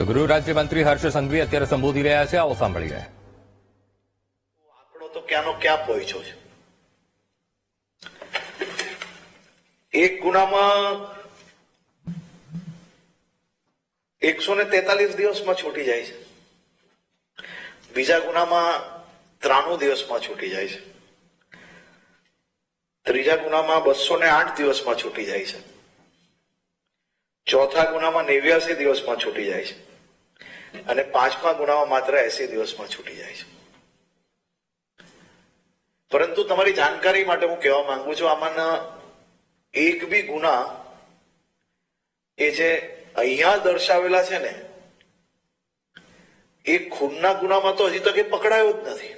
તો ગૃહ રાજ્યમંત્રી હર્ષ સંઘવી અત્યારે સંબોધી રહ્યા છે. આવો રહ્યા. આંકડો તો ક્યાંનો ક્યાં પહોંચ્યો છે? એક ગુનામાં એકસો ને તેતાલીસ દિવસમાં છૂટી જાય છે. બીજા ગુનામાં ત્રાણું દિવસમાં છૂટી જાય છે. ત્રીજા ગુનામાં બસો ને આઠ દિવસમાં છૂટી જાય છે. ચોથા ગુનામાં નેવ્યાસી દિવસમાં છૂટી જાય છે. અને પાંચમા ગુનામાં માત્ર એસી દિવસમાં છૂટી જાય છે. પરંતુ તમારી જાણકારી માટે હું કહેવા માંગુ છું આમાંના એક બી ગુના એ જે અહીંયા દર્શાવેલા છે ને, એ ખૂનના ગુનામાં તો હજી તક એ પકડાયો જ નથી.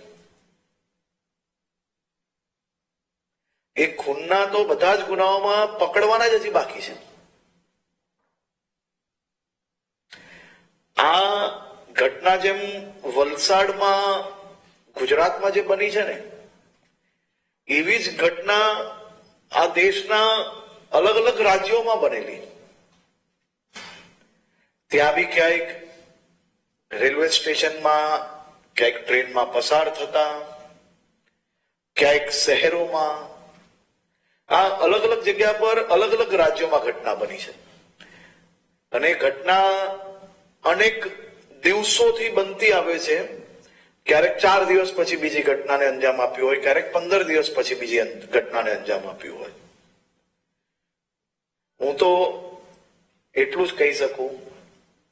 એ ખૂનના તો બધા જ ગુનાઓમાં પકડવાના જ હજી બાકી છે. આ ઘટના જેમ વલસાડમાં ગુજરાતમાં જે બની છે ને, એવી જ ઘટના આ દેશના અલગ અલગ રાજ્યોમાં બનેલી. ત્યાં બી ક્યાંક રેલવે સ્ટેશનમાં, ક્યાંક ટ્રેનમાં પસાર થતા, ક્યાંક શહેરોમાં, આ અલગ અલગ જગ્યા પર અલગ અલગ રાજ્યોમાં ઘટના બની છે. અને ઘટના અનેક દિવસોથી બનતી આવે છે. ક્યારેક ચાર દિવસ પછી બીજી ઘટનાને અંજામ આપ્યું હોય, ક્યારેક પંદર દિવસ પછી બીજી ઘટનાને અંજામ આપ્યું હોય. હું તો એટલું જ કહી શકું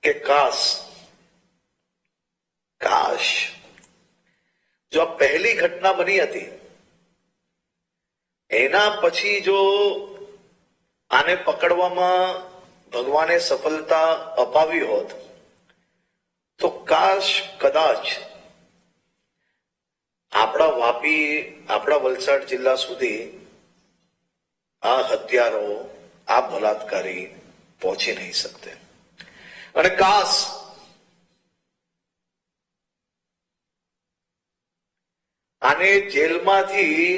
કે કાશ કાશ. જો આ પહેલી ઘટના બની હતી, એના પછી જો આને પકડવામાં ભગવાને સફળતા અપાવી હોત તો કાશ કદાચ આપણા વાપી, આપણા વલસાડ જિલ્લા સુધી આ હત્યારો આ બલાત્કારી પહોંચી નહીં શકતે. અને કાશ આને જેલમાંથી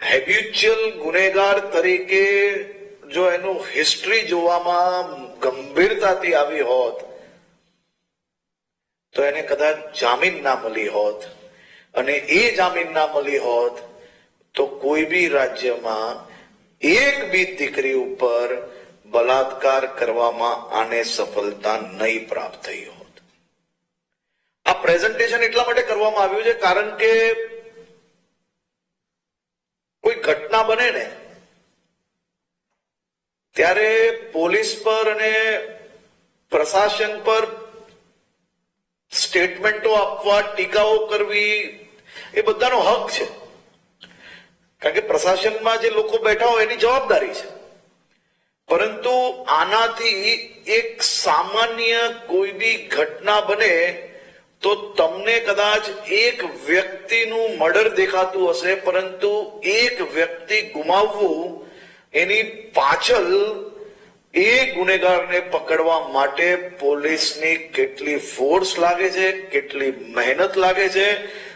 હેબ્યુચ્યુઅલ ગુનેગાર તરીકે જો એનું હિસ્ટ્રી જોવામાં ગંભીરતાથી આવી હોત તો એને કદાચ જામીન ના મળી હોત અને એ જામીન ના મળી હોત તો કોઈ બી રાજ્યમાં એક બી દીકરી ઉપર બલાત્કાર કરવામાં આને સફળતા નહીં પ્રાપ્ત થઈ હોત. આ પ્રેઝન્ટેશન એટલા માટે કરવામાં આવ્યું છે કારણ કે કોઈ ઘટના બને ને, ત્યારે પોલીસ પર અને પ્રશાસન પર સ્ટેટમેન્ટો આપવા ટીકાઓ કરવી એ બધાનો હક છે. કારણ કે પ્રશાસનમાં જે લોકો બેઠા હોય એની જવાબદારી છે. પરંતુ આનાથી એક સામાન્ય કોઈ બી ઘટના બને તો તમને કદાચ એક વ્યક્તિનું મર્ડર દેખાતું હશે, પરંતુ એક વ્યક્તિ ગુમાવવું એની પાછળ એ ગુનેગારને પકડવા માટે પોલીસની કેટલી ફોર્સ લાગે છે, કેટલી મહેનત લાગે છે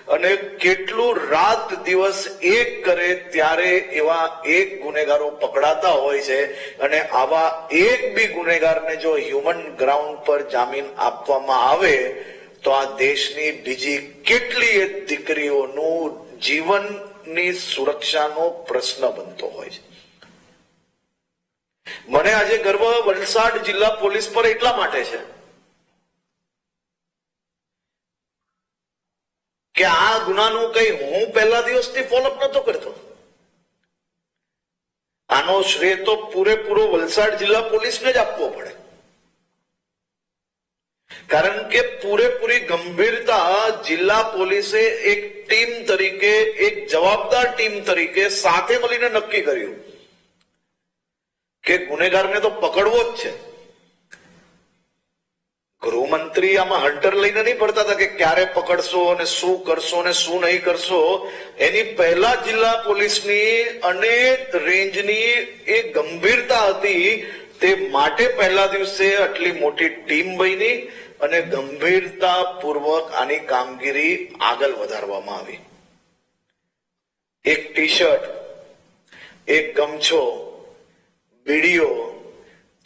અને કેટલું રાત દિવસ એક કરે ત્યારે એવા એક ગુનેગારો પકડાતા હોય છે અને આવા એક બી ગુનેગારને જો હ્યુમન ગ્રાઉન્ડ પર જામીન આપવામાં આવે તો આ દેશની બીજી કેટલી દીકરીઓનું જીવનની સુરક્ષાનો પ્રશ્ન બનતો હોય છે. મને આજે ગર્વ વલસાડ જિલ્લા પોલીસ પર એટલા માટે છે કે આ ગુનાનું કઈ હું પહેલા દિવસથી ફોલોઅપ નતો કરતો. આનો શ્રેય તો પૂરેપૂરો વલસાડ જિલ્લા પોલીસને જ આપવો પડે. કારણ કે પૂરેપૂરી ગંભીરતા જિલ્લા પોલીસે એક ટીમ તરીકે, એક જવાબદાર ટીમ તરીકે સાથે મળીને નક્કી કર્યું. કે ગુનેગારને તો પકડવો જ છે. ગૃહમંત્રી આમાં હંટર લઈને નહીં પડતા હતા કે ક્યારે પકડશો અને શું કરશો અને શું નહીં કરશો. એની પહેલા જિલ્લા પોલીસની અનેક રેન્જની એ ગંભીરતા હતી. તે માટે પહેલા દિવસે આટલી મોટી ટીમ બની અને ગંભીરતા પૂર્વક આની કામગીરી આગળ વધારવામાં આવી. એક ટી શર્ટ એક ગમછો બીડીઓ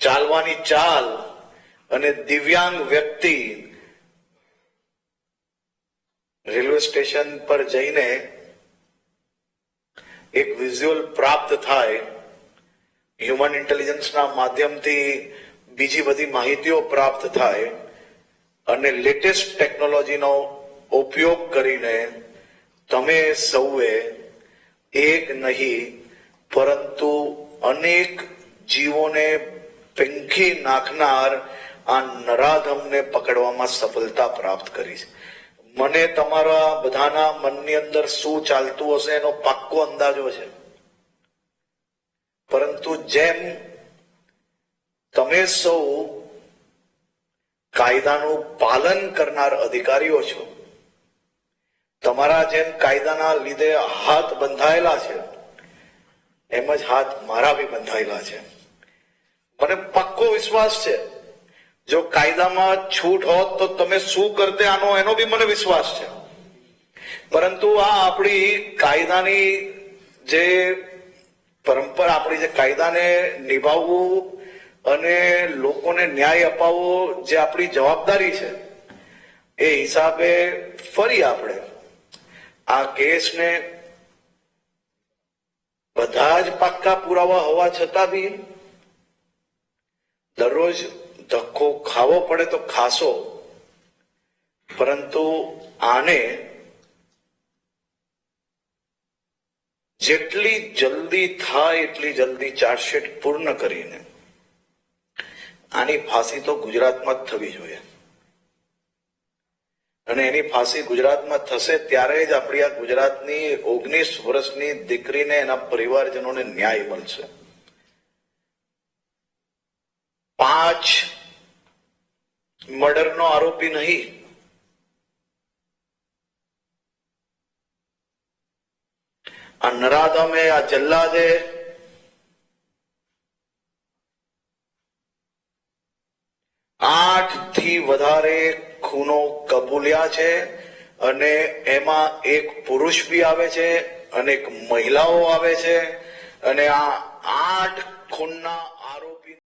ચાલવાની ચાલ અને દિવ્યાંગ વ્યક્તિ રેલવે સ્ટેશન પર જઈને એક વિઝ્યુઅલ પ્રાપ્ત થાય હ્યુમન ઇન્ટેલિજન્સના માધ્યમથી બીજી બધી માહિતીઓ પ્રાપ્ત થાય અને લેટેસ્ટ ટેકનોલોજીનો ઉપયોગ કરીને તમે સૌએ એક નહીં, પરંતુ અનેક જીવોને પેંખી નાખનાર આ નરાધમને પકડવામાં સફળતા પ્રાપ્ત કરી છે. મને તમારા બધાના મનની અંદર શું ચાલતું હશે એનો પાક્કો અંદાજો છે. પરંતુ જેમ તમે સૌ કાયદાનું પાલન કરનાર અધિકારીઓ છો, તમારા જેમ કાયદાના લીધે હાથ બંધાયેલા છે, એમ જ હાથ મારા બી બંધાયેલા છે. મને પક્કો વિશ્વાસ છે. જો કાયદામાં છૂટ હોત તો તમે શું કરતે આનો એનો બી મને વિશ્વાસ છે. પરંતુ આ આપણી કાયદાની જે પરંપરા, આપણી જે કાયદાને નિભાવવું અને લોકોને ન્યાય અપાવવો જે આપણી જવાબદારી છે, એ હિસાબે ફરી આપણે આ કેસને બધા જ પાક્કા પુરાવા હોવા છતાં બી દરરોજ ધક્કો ખાવો પડે તો ખાશો. પરંતુ આને જેટલી જલ્દી થાય, એટલી જલ્દી ચાર્જશીટ પૂર્ણ કરીને. આની ફાંસી તો ગુજરાતમાં જ થવી જોઈએ. અને એની ફાંસી ગુજરાતમાં થશે ત્યારે જ આપણી આ ગુજરાતની ઓગણીસ વર્ષની દીકરીને એના પરિવારજનોને ન્યાય મળશે. પાંચ મર્ડરનો આરોપી નહીં આ નરાધમે આ જલ્લાદે આઠથી વધારે ખૂનો કબૂલ્યા છે અને એમાં એક પુરુષ બી આવે છે અને એક મહિલાઓ આવે છે અને આ આઠ ખૂનના